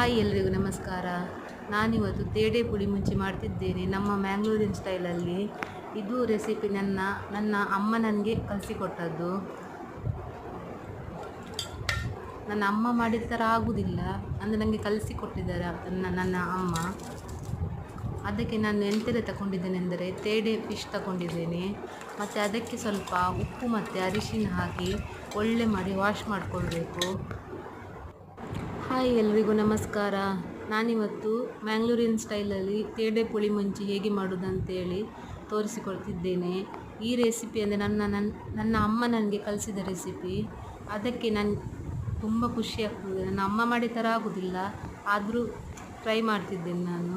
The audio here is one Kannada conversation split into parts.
ಹಾಯ್ ಎಲ್ರಿಗೂ ನಮಸ್ಕಾರ. ನಾನಿವತ್ತು ತೇಡೆ ಪುಡಿ ಮುಂಚೆ ಮಾಡ್ತಿದ್ದೇನೆ. ನಮ್ಮ ಮ್ಯಾಂಗ್ಳೂರಿನ ಸ್ಟೈಲಲ್ಲಿ ಇದು ರೆಸಿಪಿ ನನ್ನ ನನ್ನ ಅಮ್ಮ ನನಗೆ ಕಲಿಸಿಕೊಟ್ಟದ್ದು ನನ್ನ ಅಮ್ಮ ಮಾಡಿದ ಥರ ಆಗುವುದಿಲ್ಲ ಅಂದರೆ ನನಗೆ ಕಲಿಸಿಕೊಟ್ಟಿದ್ದಾರೆ ನನ್ನ ನನ್ನ ಅಮ್ಮ. ಅದಕ್ಕೆ ನಾನು ಎಂತೆಲ್ಲ ತಗೊಂಡಿದ್ದೇನೆ ಅಂದರೆ ತೇಡೆ ಫಿಶ್ ತಗೊಂಡಿದ್ದೇನೆ. ಮತ್ತು ಅದಕ್ಕೆ ಸ್ವಲ್ಪ ಉಪ್ಪು ಮತ್ತು ಅರಿಶಿನ ಹಾಕಿ ಒಳ್ಳೆ ಮಾಡಿ ವಾಶ್ ಮಾಡಿಕೊಳ್ಬೇಕು. ಹಾಯ್ ಎಲ್ರಿಗೂ ನಮಸ್ಕಾರ. ನಾನಿವತ್ತು ಮ್ಯಾಂಗ್ಳೂರಿನ ಸ್ಟೈಲಲ್ಲಿ ತೇಡೆ ಪುಳಿ ಮುಂಚಿ ಹೇಗೆ ಮಾಡೋದಂತೇಳಿ ತೋರಿಸಿಕೊಳ್ತಿದ್ದೇನೆ ಈ ರೆಸಿಪಿ ಅಂದರೆ ನನ್ನ ನನ್ನ ನನ್ನ ಅಮ್ಮ ನನಗೆ ಕಲಿಸಿದ ರೆಸಿಪಿ. ಅದಕ್ಕೆ ನಾನು ತುಂಬ ಖುಷಿ ಆಗ್ತದೆ. ನನ್ನ ಅಮ್ಮ ಮಾಡಿದ ಥರ ಆಗೋದಿಲ್ಲ, ಆದರೂ ಟ್ರೈ ಮಾಡ್ತಿದ್ದೇನೆ ನಾನು.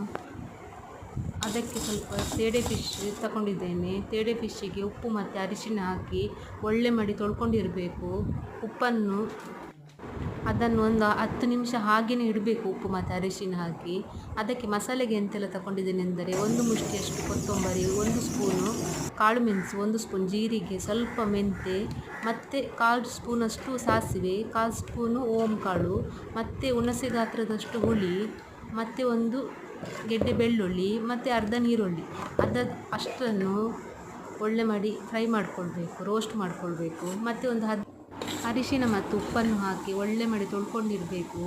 ಅದಕ್ಕೆ ಸ್ವಲ್ಪ ತೇಡೆ ಫಿಶ್ ತಗೊಂಡಿದ್ದೇನೆ. ತೇಡೆ ಫಿಶ್ಶಿಗೆ ಉಪ್ಪು ಮತ್ತು ಅರಿಶಿನ ಹಾಕಿ ಒಳ್ಳೆ ಮಾಡಿ ತೊಳ್ಕೊಂಡಿರಬೇಕು. ಉಪ್ಪನ್ನು ಅದನ್ನು ಒಂದು ಹತ್ತು ನಿಮಿಷ ಹಾಗೆಯೇ ಇಡಬೇಕು ಉಪ್ಪು ಮತ್ತು ಅರಿಶಿನ ಹಾಕಿ. ಅದಕ್ಕೆ ಮಸಾಲೆಗೆ ಎಂತೆಲ್ಲ ತಗೊಂಡಿದ್ದೇನೆ ಎಂದರೆ ಒಂದು ಮುಷ್ಟಿಯಷ್ಟು ಕೊತ್ತಂಬರಿ, ಒಂದು ಸ್ಪೂನು ಕಾಳು ಮೆಣಸು, ಒಂದು ಸ್ಪೂನ್ ಜೀರಿಗೆ, ಸ್ವಲ್ಪ ಮೆಂತೆ, ಮತ್ತು ಕಾಲು ಸ್ಪೂನಷ್ಟು ಸಾಸಿವೆ, ಕಾಲು ಸ್ಪೂನು ಓಂ ಕಾಳು ಮತ್ತು ಹುಣಸೆ ಗಾತ್ರದಷ್ಟು ಹುಳಿ, ಮತ್ತು ಒಂದು ಗೆಡ್ಡೆ ಬೆಳ್ಳುಳ್ಳಿ, ಮತ್ತು ಅರ್ಧ ನೀರುಳ್ಳಿ ಅದ ಅಷ್ಟನ್ನು ಒಳ್ಳೆ ಮಾಡಿ ಫ್ರೈ ಮಾಡಿಕೊಳ್ಬೇಕು, ರೋಸ್ಟ್ ಮಾಡಿಕೊಳ್ಬೇಕು, ಮತ್ತು ಒಂದು ಹದ್ ಅರಿಶಿನ ಮತ್ತು ಉಪ್ಪನ್ನು ಹಾಕಿ ಒಳ್ಳೆ ಮಾಡಿ ತೊಳ್ಕೊಂಡಿರಬೇಕು.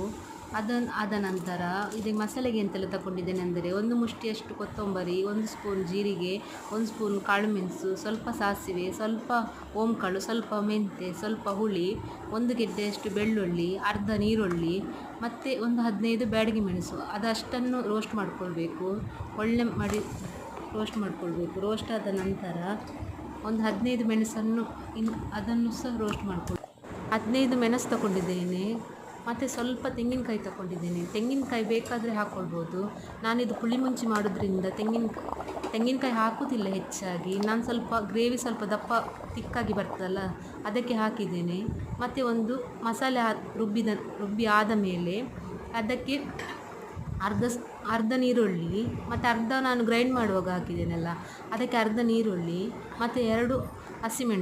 ಅದನ್ನು ಆದ ನಂತರ ಇದಕ್ಕೆ ಮಸಾಲೆಗೆ ಎಂತೆಲ್ಲ ತಗೊಂಡಿದ್ದೇನೆ ಅಂದರೆ ಒಂದು ಮುಷ್ಟಿಯಷ್ಟು ಕೊತ್ತಂಬರಿ, ಒಂದು ಸ್ಪೂನ್ ಜೀರಿಗೆ, ಒಂದು ಸ್ಪೂನ್ ಕಾಳು ಮೆಣಸು ಸ್ವಲ್ಪ ಸಾಸಿವೆ, ಸ್ವಲ್ಪ ಓಂಕಾಳು, ಸ್ವಲ್ಪ ಮೆಂತೆ ಸ್ವಲ್ಪ ಹುಳಿ, ಒಂದು ಗೆಡ್ಡೆಯಷ್ಟು ಬೆಳ್ಳುಳ್ಳಿ, ಅರ್ಧ ನೀರುಳ್ಳಿ, ಮತ್ತು ಒಂದು ಹದಿನೈದು ಬ್ಯಾಡಗಿ ಮೆಣಸು. ಅದಷ್ಟನ್ನು ರೋಸ್ಟ್ ಮಾಡಿಕೊಳ್ಬೇಕು. ಒಳ್ಳೆ ಮಾಡಿ ರೋಸ್ಟ್ ಮಾಡಿಕೊಳ್ಬೇಕು. ರೋಸ್ಟ್ ಆದ ನಂತರ ಒಂದು ಹದಿನೈದು ಮೆಣಸನ್ನು ಇನ್ನು ಅದನ್ನು ಸಹ ರೋಸ್ಟ್ ಮಾಡಿಕೊಳ್ಬೇಕು. ಹದಿನೈದು ಮೆಣಸು ತಗೊಂಡಿದ್ದೇನೆ, ಮತ್ತು ಸ್ವಲ್ಪ ತೆಂಗಿನಕಾಯಿ ತಗೊಂಡಿದ್ದೇನೆ. ತೆಂಗಿನಕಾಯಿ ಬೇಕಾದರೆ ಹಾಕ್ಕೊಳ್ಬೋದು ನಾನಿದು ಹುಳಿ ಮುಂಚಿ ಮಾಡೋದ್ರಿಂದ ತೆಂಗಿನ, ತೆಂಗಿನಕಾಯಿ ಹಾಕೋದಿಲ್ಲ ಹೆಚ್ಚಾಗಿ. ನಾನು ಸ್ವಲ್ಪ ಗ್ರೇವಿ ಸ್ವಲ್ಪ ದಪ್ಪ, ತಿಕ್ಕಾಗಿ ಬರ್ತದಲ್ಲ, ಅದಕ್ಕೆ ಹಾಕಿದ್ದೇನೆ. ಮತ್ತು ಒಂದು ಮಸಾಲೆ ರುಬ್ಬಿದ, ರುಬ್ಬಿ ಆದ ಮೇಲೆ ಅದಕ್ಕೆ ಅರ್ಧ ಅರ್ಧ ನೀರುಳ್ಳಿ, ಮತ್ತು ಅರ್ಧ ನಾನು ಗ್ರೈಂಡ್ ಮಾಡುವಾಗ ಹಾಕಿದ್ದೇನಲ್ಲ, ಅದಕ್ಕೆ ಅರ್ಧ ನೀರುಳ್ಳಿ, ಮತ್ತು ಎರಡು ಹಸಿಮೆಣಸು